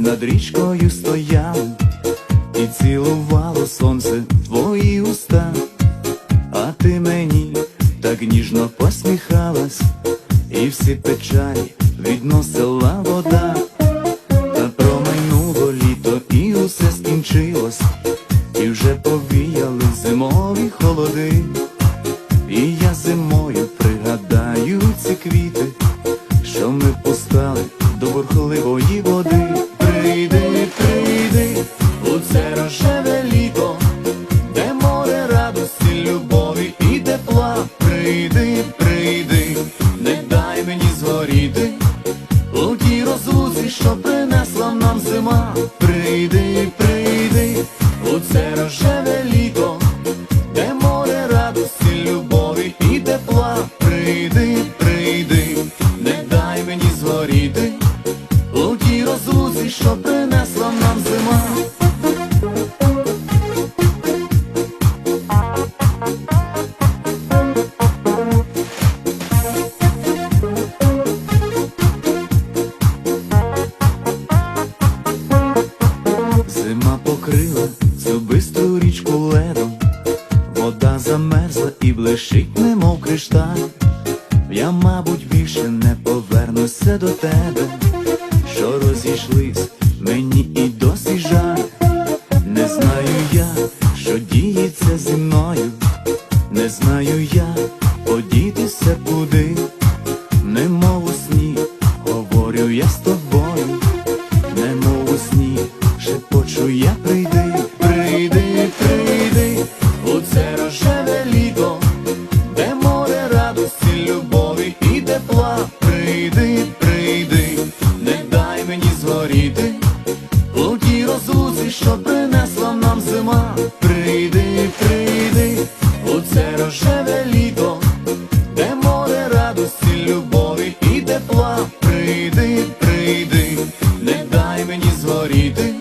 над річкою стояло і цілувало сонце твої уста, а ти мені так ніжно посміхалась, і всі печалі відносила вода, та промайнуло літо, і усе скінчилось, і вже повіяли зимові холоди. Що принесла нам зима. Прийди, прийди у це рожеве літо де море радості, любові і тепла. Прийди, прийди, не дай мені згоріти у тій розлуці, що принесла нам зима. Покрила цю річку ледом, вода замерзла і блищить, немов кришталь. Я, мабуть, більше не повернуся до тебе, що розійшлись що принесла нам зима. Прийди, прийди, у це рожеве літо, де море радості, любові і тепла. Прийди, прийди, не дай мені згоріти,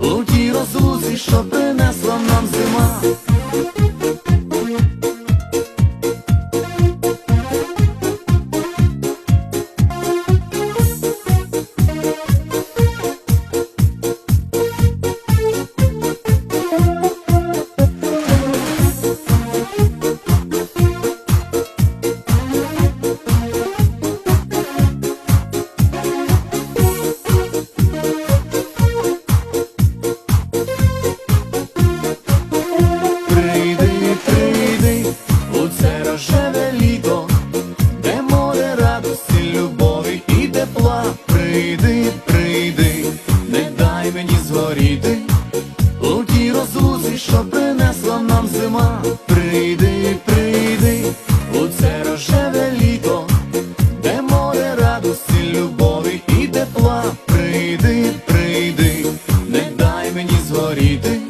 у тій розлуці, що принесла нам зима. горіти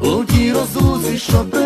у тій розлуці, що ти.